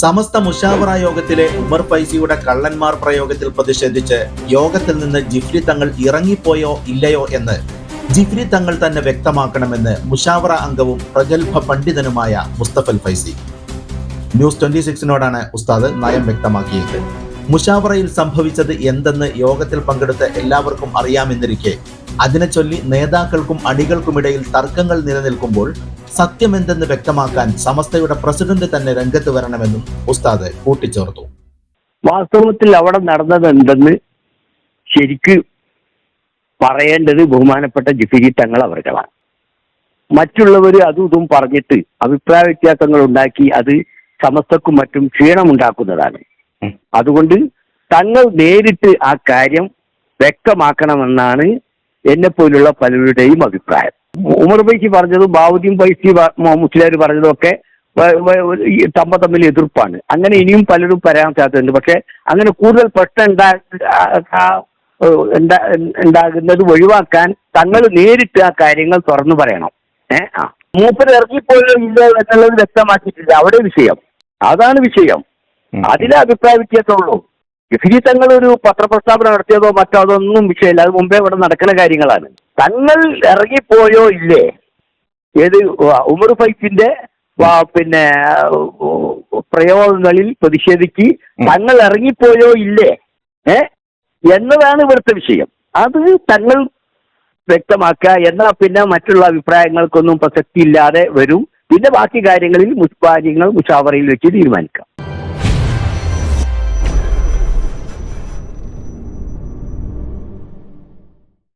സമസ്ത മുഷാവറ യോഗത്തിലെ ഉമർ ഫൈസിയുടെ കള്ളന്മാർ പ്രയോഗത്തിൽ പ്രതിഷേധിച്ച് യോഗത്തിൽ നിന്ന് ജിഫ്രി തങ്ങൾ ഇറങ്ങിപ്പോയോ ഇല്ലയോ എന്ന് ജിഫ്രി തങ്ങൾ തന്നെ വ്യക്തമാക്കണമെന്ന് മുഷാവറ അംഗവും പ്രഗത്ഭ പണ്ഡിതനുമായ മുസ്തഫൽ ഫൈസി. ന്യൂസ് ട്വന്റി സിക്സിനോടാണ് ഉസ്താദ് നയം വ്യക്തമാക്കിയത്. മുഷാവറയിൽ സംഭവിച്ചത് എന്തെന്ന് യോഗത്തിൽ പങ്കെടുത്ത എല്ലാവർക്കും അറിയാമെന്നിരിക്കെ അതിനെ ചൊല്ലി നേതാക്കൾക്കും അണികൾക്കുമിടയിൽ തർക്കങ്ങൾ നിലനിൽക്കുമ്പോൾ സത്യമെന്തെന്ന് വ്യക്തമാക്കാൻ സമസ്തയുടെ പ്രസിഡന്റ് തന്നെ രംഗത്ത് വരണമെന്നും ഉസ്താദ് കൂട്ടിച്ചേർത്തു. വാസ്തവത്തിൽ അവിടെ നടന്നത് എന്തെന്ന് ശരിക്ക് പറയേണ്ടത് ബഹുമാനപ്പെട്ട ജിഫിരി തങ്ങൾ അവർകളാണ്. മറ്റുള്ളവർ അതും ഇതും പറഞ്ഞിട്ട് അഭിപ്രായ വ്യത്യാസങ്ങൾ ഉണ്ടാക്കി അത് സമസ്തക്കും മറ്റും ക്ഷീണമുണ്ടാക്കുന്നതാണ്. അതുകൊണ്ട് തങ്ങൾ നേരിട്ട് ആ കാര്യം വ്യക്തമാക്കണമെന്നാണ് എന്നെ പോലുള്ള പലരുടെയും അഭിപ്രായം. ഉമർ പൈസി പറഞ്ഞതും ബാവുദ്ദീൻ പൈസി മുസ്ലിയാർ പറഞ്ഞതും ഒക്കെ തമ്മ തമ്മിൽ എതിർപ്പാണ്. അങ്ങനെ ഇനിയും പലരും പറയാൻ സാധ്യതയുണ്ട്. പക്ഷെ അങ്ങനെ കൂടുതൽ പ്രശ്നം ഉണ്ടാ ഉണ്ടാകുന്നത് ഒഴിവാക്കാൻ തങ്ങൾ നേരിട്ട് ആ കാര്യങ്ങൾ തുറന്നു പറയണം. ഏ? ആ. മൂപ്പർ ഇറങ്ങിപ്പോയോ ഇല്ല എന്നുള്ളത് വ്യക്തമാക്കിയിട്ടില്ല. അവിടെ വിഷയം. അതാണ് വിഷയം. അതിലെ അഭിപ്രായ വ്യത്യാസമുള്ളൂ. ഗഫിരി തങ്ങൾ ഒരു പത്രപ്രസ്താവന നടത്തിയതോ മറ്റോ അതൊന്നും വിഷയമില്ല. അത് മുമ്പേ ഇവിടെ നടക്കുന്ന കാര്യങ്ങളാണ്. തങ്ങൾ ഇറങ്ങിപ്പോയോ ഇല്ലേ? ഏത് ഉമർ ഫൈഫിന്റെ പിന്നെ പ്രയോഗങ്ങളിൽ പ്രതിഷേധിച്ച് തങ്ങൾ ഇറങ്ങിപ്പോയോ ഇല്ലേ? ഏ? എന്നതാണ് ഇവിടുത്തെ വിഷയം. അത് തങ്ങൾ വ്യക്തമാക്കുക. എന്നാൽ പിന്നെ മറ്റുള്ള അഭിപ്രായങ്ങൾക്കൊന്നും പ്രസക്തി ഇല്ലാതെ വരും. പിന്നെ ബാക്കി കാര്യങ്ങളിൽ കാര്യങ്ങൾ മുഷാവറയിൽ വെച്ച് തീരുമാനിക്കാം.